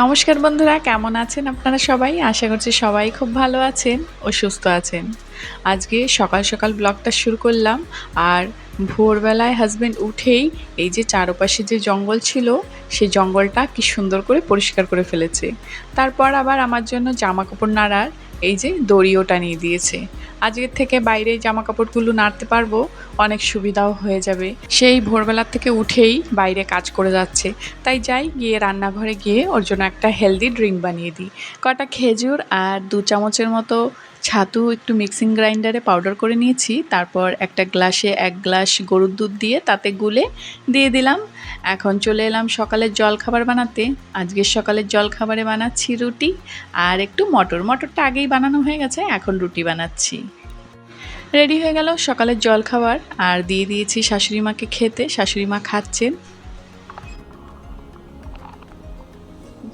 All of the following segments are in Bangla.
নমস্কার বন্ধুরা, কেমন আছেন আপনারা সবাই? আশা করছি সবাই খুব ভালো আছেন ও সুস্থ আছেন। আজকে সকাল সকাল ব্লগটা শুরু করলাম আর ভোরবেলায় হাজব্যান্ড উঠেই এই যে চারপাশে যে জঙ্গল ছিল, সেই জঙ্গলটা কি সুন্দর করে পরিষ্কার করে ফেলেছে। তারপর আবার আমার জন্য জামা কাপড় নাড়ার এই যে দড়িও টানিয়ে দিয়েছে। আজকের থেকে বাইরে জামা কাপড়গুলো নাড়তে পারব, অনেক সুবিধাও হয়ে যাবে। সেই ভোরবেলার থেকে উঠেই বাইরে কাজ করে যাচ্ছে। তাই যাই, গিয়ে রান্নাঘরে গিয়ে ওর জন্য একটা হেলদি ড্রিঙ্ক বানিয়ে দিই। কটা খেজুর আর দু চামচের মতো ছাতু একটু মিক্সিং গ্রাইন্ডারে পাউডার করে নিয়েছি। তারপর একটা গ্লাসে এক গ্লাস গরুর দুধ দিয়ে তাতে গুলে দিয়ে দিলাম। এখন চলে এলাম সকালের জল খাবার বানাতে। আজকের সকালের জল খাবারে বানাচ্ছি রুটি আর একটু মটর। মটরটা আগেই বানানো হয়ে গেছে, এখন রুটি বানাচ্ছি। রেডি হয়ে গেল সকালের জল খাবার আর দিয়ে দিয়েছি শাশুড়ি মাকে খেতে, শাশুড়ি মা খাচ্ছেন।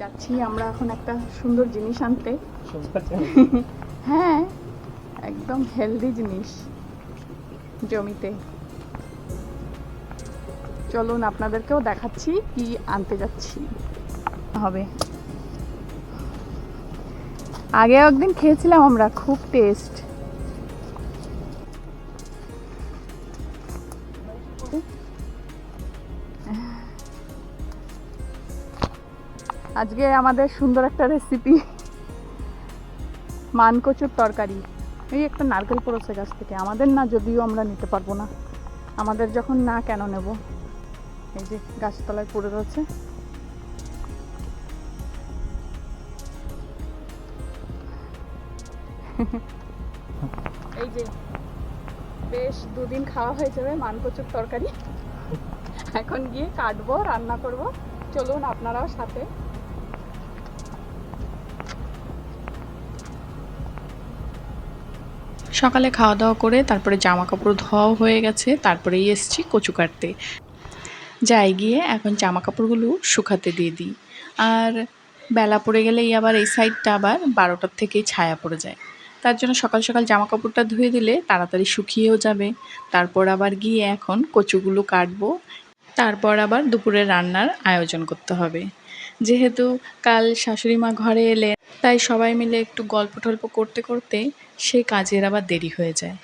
যাচ্ছি আমরা এখন একটা সুন্দর জিনিস আনতে। হ্যাঁ একদম হেলদি জিনিস জমিতে। চলুন আপনাদেরকেও দেখাচ্ছি কি আনতে যাচ্ছি। হবে। আগে একদিন খেয়েছিলাম আমরা, খুব টেস্ট আজকে আমাদের সুন্দর একটা রেসিপি মানকচুর তরকারি। এই একটা নারকেল পড়েছে গাছ থেকে। আমাদের না যদিও আমরা নিতে পারব না। আমাদের যখন না কেন নেব? এই যে গাছতলায় পড়ে রয়েছে। এই যে বেশ দুদিন খাওয়া হয়ে যাবে মানকচুর তরকারি। এখন গিয়ে কাটবো, রান্না করব। চলুন আপনারাও সাথে। সকালে খাওয়া দাওয়া করে তারপরে জামা কাপড় ধোয়াও হয়ে গেছে, তারপরেই এসছি কচু কাটতে। যাই গিয়ে এখন জামা কাপড়গুলো শুকাতে দিয়ে দিই। আর বেলা পড়ে গেলেই আবার এই সাইডটা আবার বারোটার থেকেই ছায়া পড়ে যায়। তার জন্য সকাল সকাল জামা কাপড়টা ধুয়ে দিলে তাড়াতাড়ি শুকিয়েও যাবে। তারপর আবার গিয়ে এখন কচুগুলো কাটবো। তারপর আবার দুপুরে রান্নার আয়োজন করতে হবে। যেহেতু কাল শাশুড়ি মা ঘরে এলে, তাই সবাই মিলে একটু গল্প টল্প করতে করতে সেই কাজের আবার দেরি হয়ে যায়।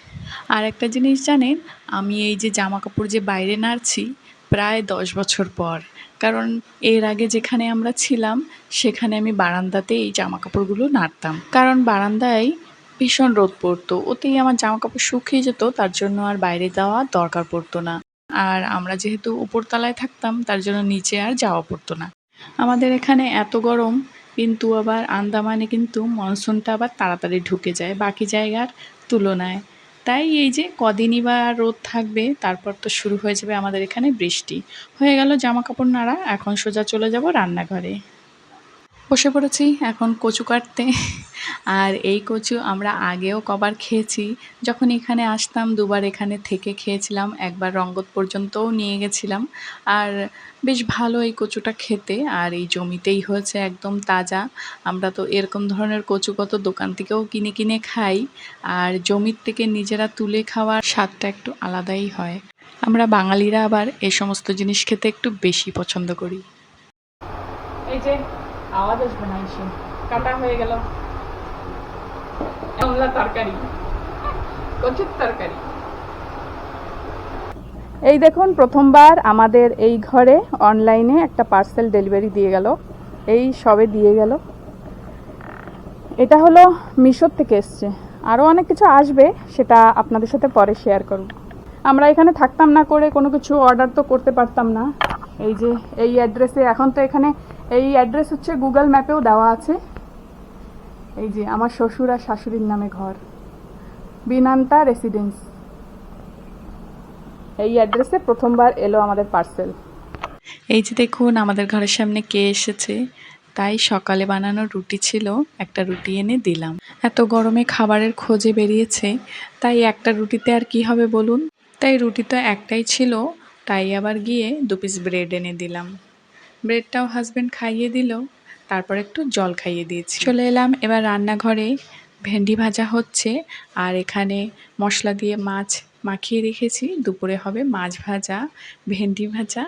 আর একটা জিনিস জানেন, আমি এই যে জামা কাপড় যে বাইরে নাড়ছি প্রায় দশ বছর পর, কারণ এর আগে যেখানে আমরা ছিলাম, সেখানে আমি বারান্দাতে এই জামা কাপড়গুলো নাড়তাম। কারণ বারান্দায় ভীষণ রোদ পড়তো, ওতেই আমার জামা কাপড় শুকিয়ে যেত, তার জন্য আর বাইরে যাওয়া দরকার পড়তো না। আর আমরা যেহেতু উপরতলায় থাকতাম, তার জন্য নিচে আর যাওয়া পড়তো না। আমাদের এখানে এত গরম, কিন্তু আবার আন্দামানে কিন্তু মনসুনটা আবার তাড়াতাড়ি ঢুকে যায় বাকি জায়গার তুলনায়। তাই এই যে কদিনই বা রোদ থাকবে, তারপর তো শুরু হয়ে যাবে আমাদের এখানে বৃষ্টি। হয়ে গেল জামা কাপড় নাড়া, এখন সোজা চলে যাব রান্নাঘরে। বসে পড়েছি, এখন কচু কাটতে। আর এই কচু আমরা আগেও কবার খেয়েছি। যখন এখানে আসতাম, দুবার এখানে থেকে খেয়েছিলাম, একবার রঙ্গত পর্যন্তও নিয়ে গেছিলাম। আর বেশ ভালো এই কচুটা খেতে, আর এই জমিতেই হয়েছে একদম তাজা। আমরা তো এরকম ধরনের কচু কত দোকান থেকেও কিনে কিনে খাই, আর জমির থেকে নিজেরা তুলে খাওয়ার স্বাদটা একটু আলাদাই হয়। আমরা বাঙালিরা আবার এই সমস্ত জিনিস খেতে একটু বেশি পছন্দ করি। এই যে আওয়াজ আসবে না এসে। কাটা হয়ে গেল। তরকারি। কচুর তরকারি। এই দেখুন, প্রথমবার আমাদের এই ঘরে অনলাইনে একটা পার্সেল ডেলিভারি দিয়ে গেল। এই সবে দিয়ে গেল। এটা হলো মিশোর থেকে এসছে। আরও অনেক কিছু আসবে, সেটা আপনাদের সাথে পরে শেয়ার করব। আমরা এখানে থাকতাম না করে কোনো কিছু অর্ডার তো করতে পারতাম না। এই যে, এই অ্যাড্রেসে এখন তো এখানে এই অ্যাড্রেস হচ্ছে গুগল ম্যাপেও দেওয়া আছে। এই যে আমার শ্বশুর আর শাশুড়ির নামে ঘর। বিনান্তা রেসিডেন্স। এই অ্যাড্রেসে প্রথমবার এলো আমাদের পার্সেল। এই যে দেখুন, আমাদের ঘরের সামনে কে এসেছে। তাই সকালে বানানো রুটি ছিল, একটা রুটি এনে দিলাম। এত গরমে খাবারের খোঁজে বেরিয়েছে, তাই একটা রুটিতে আর কি হবে বলুন? তাই রুটি তো একটাই ছিল, তাই আবার গিয়ে দু পিস ব্রেড এনে দিলাম। ব্রেডটাও হাজব্যান্ড খাইয়ে দিল, তারপর একটু জল খাইয়ে দিয়েছি। চলে এলাম এবার রান্নাঘরে, ভেন্ডি ভাজা হচ্ছে, আর এখানে মশলা দিয়ে মাছ মাখিয়ে রেখেছি, দুপুরে হবে মাছ ভাজা, ভেন্ডি ভাজা,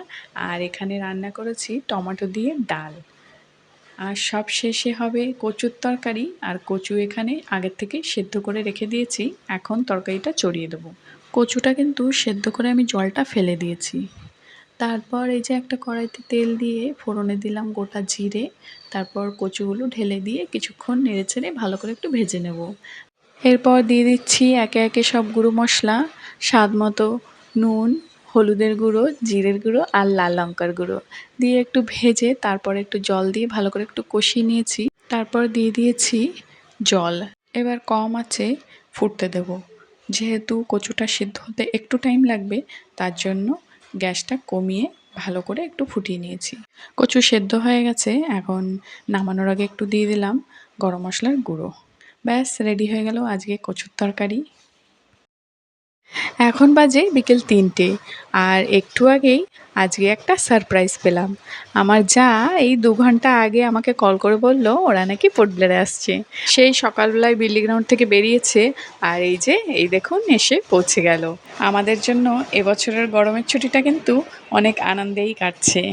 আর এখানে রান্না করেছি টমেটো দিয়ে ডাল। আর সব শেষে হবে কচুর তরকারি, আর কচু এখানে আগের থেকে সেদ্ধ করে রেখে দিয়েছি, এখন তরকারিটা চড়িয়ে দেবো। কচুটা কিন্তু সেদ্ধ করে আমি জলটা ফেলে দিয়েছি। তারপর এই যে একটা কড়াইতে তেল দিয়ে ফোড়নে দিলাম গোটা জিরে, তারপর কচুগুলো ঢেলে দিয়ে কিছুক্ষণ নেড়ে চেড়ে ভালো করে একটু ভেজে নেব। এরপর দিয়ে দিচ্ছি একে একে সব গুঁড়ো মশলা, স্বাদ মতো নুন, হলুদের গুঁড়ো, জিরের গুঁড়ো আর লাল লঙ্কার গুঁড়ো। দিয়ে একটু ভেজে তারপর একটু জল দিয়ে ভালো করে একটু কষিয়ে নিয়েছি। তারপর দিয়ে দিয়েছি জল। এবার কম আছে ফুটতে দেব। যেহেতু কচুটা সিদ্ধ হতে একটু টাইম লাগবে, তার জন্য গ্যাসটা কমিয়ে ভালো করে একটু ফুটিয়ে নিয়েছি। কচু সেদ্ধ হয়ে গেছে, এখন নামানোর আগে একটু দিয়ে দিলাম গরম মশলার গুঁড়ো। ব্যাস রেডি হয়ে গেল আজকে কচুর তরকারি। এখন বাজে বিকেল তিনটে, আর একটু আগেই আজকে একটা সারপ্রাইজ পেলাম। আমার যা এই দু ঘণ্টা আগে আমাকে কল করে বলল, ওরা নাকি পোর্টব্লেরে আসছে। সেই সকালবেলায় বিল্লি গ্রাউন্ড থেকে বেরিয়েছে, আর এই যে, এই দেখুন, এসে পৌঁছে গেল। আমাদের জন্য এবছরের গরমের ছুটিটা কিন্তু অনেক আনন্দেই কাটছে।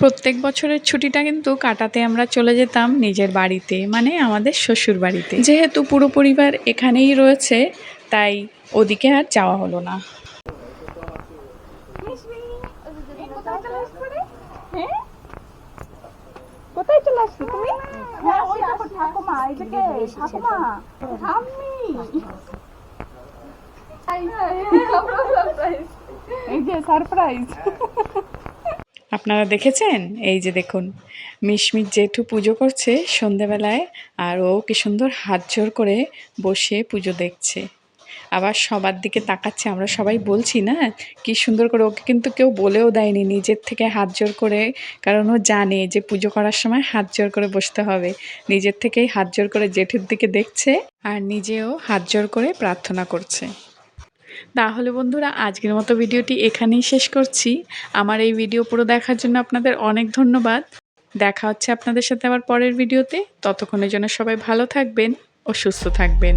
প্রত্যেক বছরের ছুটিটা কিন্তু কাটাতে আমরা চলে যেতাম নিজের বাড়িতে মানে আমাদের শ্বশুর বাড়িতে যেহেতু পুরো পরিবার এখানেই রয়েছে তাই ওদিকে আর যাওয়া হলো না। কোথায় চলে আসলি তুমি? হ্যাঁ ওই দেখো ঠাকুমা এই ঠাকুমা ঠাম্মি। এই যে সারপ্রাইজ আপনারা দেখেছেন? এই যে দেখুন মিশমিশ জেঠু পুজো করছে সন্ধেবেলায় আর ও কি সুন্দর হাত জোর করে বসে পুজো দেখছে। আবার সবার দিকে তাকাচ্ছে, আমরা সবাই বলছি, না, কি সুন্দর করে ওকে কিন্তু কেউ বলেও দেয়নি নিজের থেকে হাত জোর করে। কারণ ও জানে যে পুজো করার সময় হাত জোর করে বসতে হবে। নিজের থেকেই হাত জোর করে জেঠুর দিকে দেখছে আর নিজেও হাত জোর করে প্রার্থনা করছে। তাহলে বন্ধুরা, আজকের মতো ভিডিওটি এখানেই শেষ করছি। আমার এই ভিডিও পুরো দেখার জন্য আপনাদের অনেক ধন্যবাদ। দেখা হচ্ছে আপনাদের সাথে আবার পরের ভিডিওতে। ততক্ষণের জন্য সবাই ভালো থাকবেন ও সুস্থ থাকবেন।